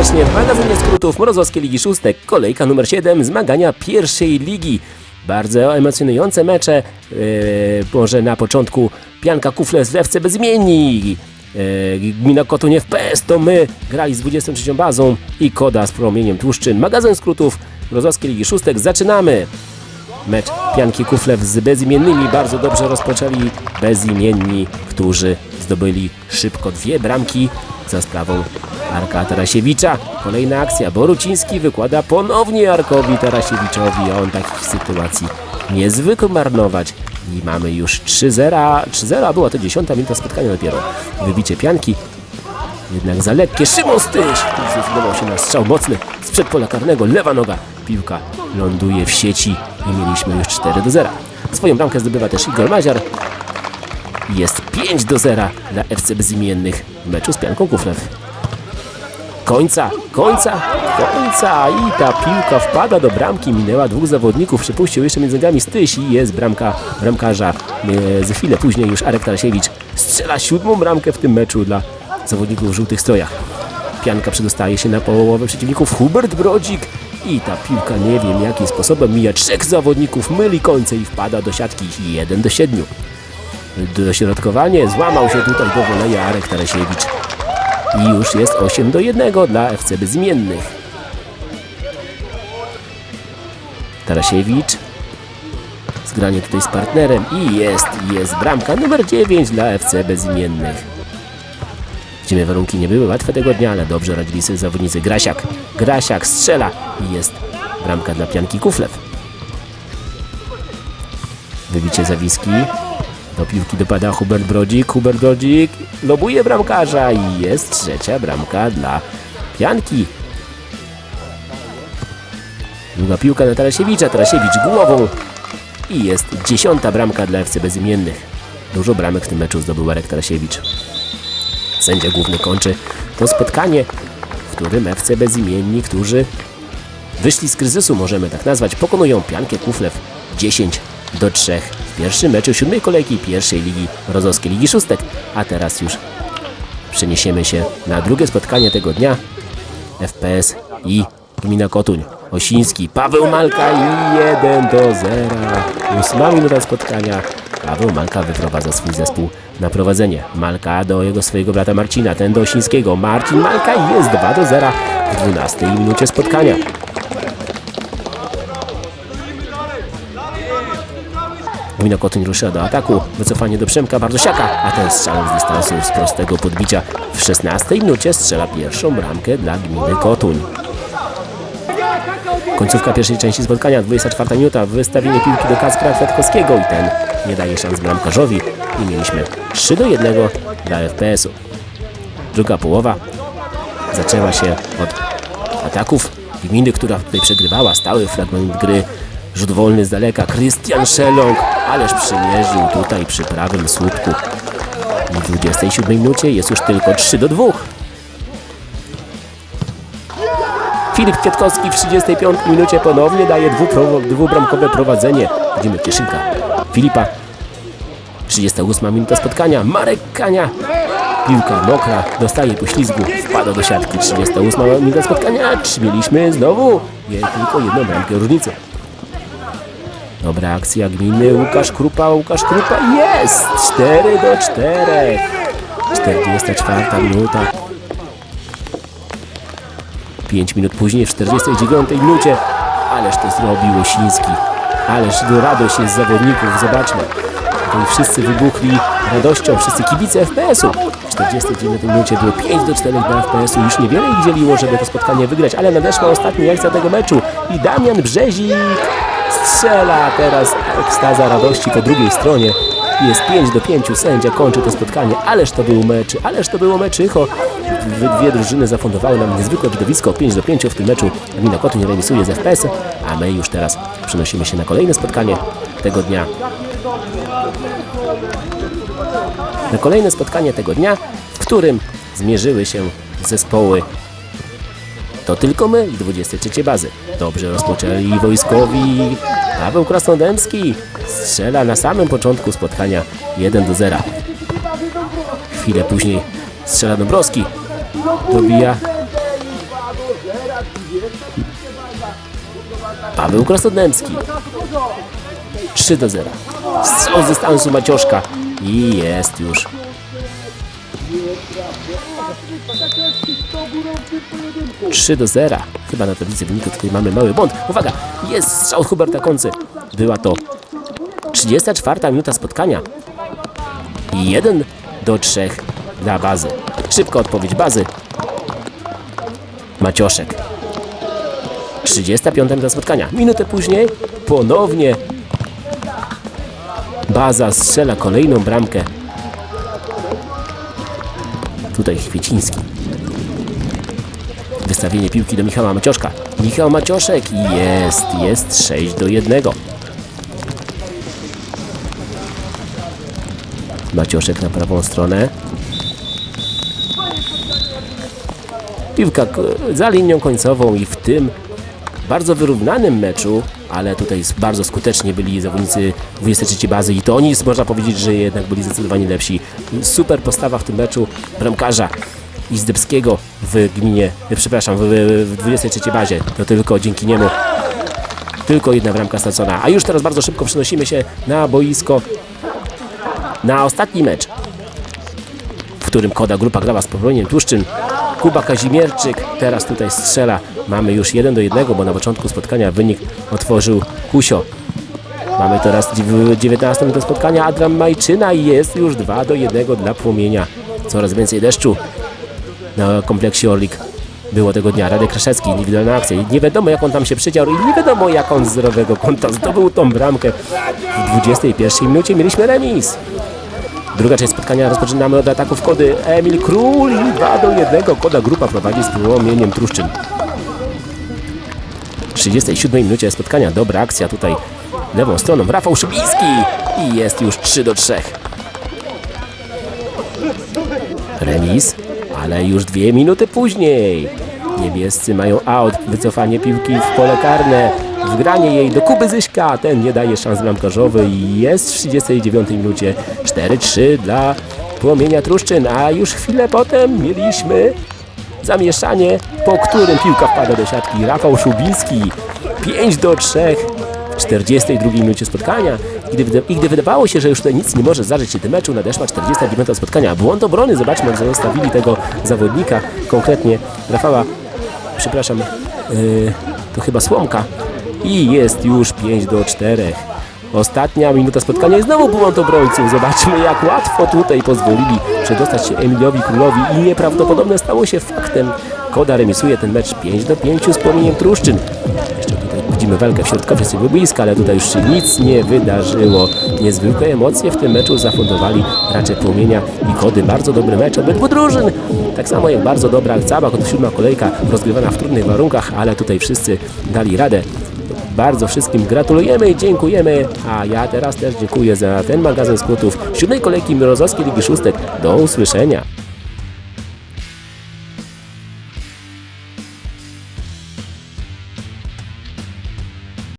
Serdecznie w magazynie skrótów Mrozowskiej Ligi Szóstek. Kolejka numer 7, zmagania pierwszej ligi. Bardzo emocjonujące mecze. Yy, może na początku Pianka Kufle z FC Bezmienni. Yy, Gmina Kotuniew PS to my. Grali z 23 bazą i Koda z promieniem tłuszczyn. Magazyn skrótów Mrozowskiej Ligi Szóstek. Zaczynamy! Mecz Pianki Kuflew z bezimiennymi bardzo dobrze rozpoczęli bezimienni, którzy zdobyli szybko dwie bramki za sprawą Arka Tarasiewicza. Kolejna akcja. Boruciński wykłada ponownie Arkowi Tarasiewiczowi, a on takich sytuacji nie zwykł marnować. I mamy już 3-0, 3-0, a była to dziesiąta minuta spotkania dopiero. Wybicie pianki, jednak za lekkie. Szymon Styś zdecydował się na strzał mocny z przedpola karnego. Lewa noga. Piłka ląduje w sieci i mieliśmy już 4 do 0. Swoją bramkę zdobywa też Igor Maziar. Jest 5 do 0 dla FC Bezimiennych w meczu z Pianką Kuflew. Końca, końca, końca i ta piłka wpada do bramki, minęła dwóch zawodników, przypuścił jeszcze między nogami Styś i jest bramka bramkarza. E, Za chwilę później już Arek Tarasiewicz strzela siódmą bramkę w tym meczu dla zawodników w żółtych strojach. Pianka przedostaje się na połowę przeciwników Hubert Brodzik i ta piłka nie wiem jakim sposobem mija trzech zawodników, myli końce i wpada do siatki 1 do 7. Dośrodkowanie złamał się tutaj do woleja Arek Tarasiewicz. I już jest 8 do 1 dla FC Bezimiennych. Tarasiewicz. Zgranie tutaj z partnerem i jest, jest bramka numer 9 dla FC Bezimiennych. Widzimy, warunki nie były łatwe tego dnia, ale dobrze radzili sobie zawodnicy. Grasiak, Grasiak strzela i jest bramka dla Pianki Kuflew. Wybicie zawiski. Do piłki dopada Hubert Brodzik. Hubert Brodzik lobuje bramkarza i jest trzecia bramka dla Pianki. Długa piłka na Tarasiewicza. Tarasiewicz głową i jest dziesiąta bramka dla FC Bezimiennych. Dużo bramek w tym meczu zdobył Arek Tarasiewicz. Sędzia główny kończy to spotkanie, w którym FC Bezimienni, którzy wyszli z kryzysu, możemy tak nazwać, pokonują Piankę Kuflew 10 do 3 w pierwszym meczu siódmej kolejki pierwszej ligi Rozowskiej Ligi Szóstek. A teraz już przeniesiemy się na drugie spotkanie tego dnia. FPS i Gmina Kotuń. Osiński, Paweł Malka i 1 do 0. Ósma minuta spotkania. Paweł Malka wyprowadza swój zespół na prowadzenie. Malka do jego swojego brata Marcina, ten do Osińskiego. Marcin Malka jest 2 do 0 w 12 minucie spotkania. Gmina Kotyń ruszyła do ataku, wycofanie do Przemka Bardosiaka, a ten strzał z dystansu z prostego podbicia w 16 minucie strzela pierwszą bramkę dla Gminy Kotuń. Końcówka pierwszej części spotkania, 24 minuta, wystawienie piłki do Kacpra Kwiatkowskiego i ten nie daje szans bramkarzowi i mieliśmy 3 do 1 dla FPS-u. Druga połowa zaczęła się od ataków gminy, która tutaj przegrywała, stały fragment gry, rzut wolny z daleka, Krystian Szelong, ależ przymierzył tutaj przy prawym słupku. W 27 minucie jest już tylko 3 do 2. Filip Kwiatkowski w 35 minucie ponownie daje dwubramkowe prowadzenie. Widzimy Cieszynka Filipa. 38 minuta spotkania. Marek Kania. Piłka mokra, dostaje poślizgu, wpada do siatki. 38 minuta spotkania. Czy mieliśmy znowu je, tylko jedną bramkę różnicy. Dobra akcja gminy. Łukasz Krupa, Łukasz Krupa. Jest! 4 do 4. 44 minuta. 5 minut później, w 49 minucie. Ależ to zrobił Osiński. Ależ do radość jest z zawodników, zobaczmy. Tutaj wszyscy wybuchli radością, wszyscy kibice FPS-u. W 49 minucie było 5 do 4 dla FPS-u. Już niewiele ich dzieliło, żeby to spotkanie wygrać, ale nadeszła ostatnia akcja tego meczu i Damian Brzezik strzela teraz ekstaza radości po drugiej stronie. Jest 5 do 5, sędzia kończy to spotkanie, ależ to był mecz, ależ to było meczycho. Dwie, drużyny zafundowały nam niezwykłe widowisko 5 do 5 w tym meczu. Gmina Kotuń remisuje z FPS, a my już teraz przenosimy się na kolejne spotkanie tego dnia. Na kolejne spotkanie tego dnia, w którym zmierzyły się zespoły to tylko my i 23 bazy. Dobrze rozpoczęli wojskowi. Paweł Krasnodębski strzela na samym początku spotkania 1 do 0. Chwilę później strzela Dąbrowski. Dobija Paweł Krasnodębski. 3 do 0. Strzał z dystansu Macioszka. I jest już. Trzy do zera. Chyba na tablicy wyników tutaj mamy mały błąd. Uwaga, jest strzał Huberta Koncy. Była to 34 minuta spotkania. 1 do 3 dla bazy. Szybka odpowiedź bazy. Macioszek. 35 minuta spotkania. Minutę później ponownie baza strzela kolejną bramkę. Tutaj Chwieciński. Wystawienie piłki do Michała Macioszka. Michał Macioszek jest, jest 6 do 1. Macioszek na prawą stronę. Piłka za linią końcową i w tym bardzo wyrównanym meczu, ale tutaj bardzo skutecznie byli zawodnicy 23 bazy i to oni można powiedzieć, że jednak byli zdecydowanie lepsi. Super postawa w tym meczu bramkarza Izdebskiego w gminie, e, przepraszam, w, w 23 bazie. To tylko dzięki niemu tylko jedna bramka stracona. A już teraz bardzo szybko przenosimy się na boisko na ostatni mecz, w którym Koda Grupa grała z Powoleniem Tłuszczyn. Kuba Kazimierczyk teraz tutaj strzela. Mamy już 1 do 1, bo na początku spotkania wynik otworzył Kusio. Mamy teraz dziew- 19 minutę spotkania. Adrian Majczyna i jest już 2 do 1 dla Płomienia. Coraz więcej deszczu na kompleksie Orlik było tego dnia. Radek Kraszewski, indywidualna akcja. I nie wiadomo jak on tam się przydział i nie wiadomo jak on z zdrowego kąta zdobył tą bramkę. W 21 minucie mieliśmy remis. Druga część spotkania rozpoczynamy od ataków Kody. Emil Król i 2 do 1. Koda Grupa prowadzi z płomieniem Truszczyn. W 37 minucie spotkania. Dobra akcja tutaj lewą stroną. Rafał Szybiński i jest już 3 do 3. Remis, ale już dwie minuty później. Niebiescy mają out, wycofanie piłki w pole karne, wgranie jej do Kuby Zyśka, ten nie daje szans bramkarzowy i jest w 39 minucie 4-3 dla Płomienia Truszczyn, a już chwilę potem mieliśmy zamieszanie, po którym piłka wpada do siatki. Rafał Szubiński 5 do 3 w 42 minucie spotkania. Gdy, I gdy wydawało się, że już tutaj nic nie może zdarzyć się tym meczu, nadeszła 49 spotkania. Błąd obrony, zobaczmy jak zostawili tego zawodnika, konkretnie Rafała, przepraszam, yy, to chyba Słomka. I jest już 5 do 4. Ostatnia minuta spotkania i znowu błąd obrońców. Zobaczmy jak łatwo tutaj pozwolili przedostać się Emiliowi Królowi i nieprawdopodobne stało się faktem. Koda remisuje ten mecz 5 do 5 z płomieniem Truszczyn. Widzimy walkę w środkowie z bliska, ale tutaj już się nic nie wydarzyło. Niezwykłe emocje w tym meczu zafundowali raczej płomienia i kody. Bardzo dobry mecz obydwu drużyn. Tak samo jak bardzo dobra cała siódma kolejka rozgrywana w trudnych warunkach, ale tutaj wszyscy dali radę. Bardzo wszystkim gratulujemy i dziękujemy, a ja teraz też dziękuję za ten magazyn skrótów siódmej kolejki Mrozowskiej Ligi Szóstek. Do usłyszenia.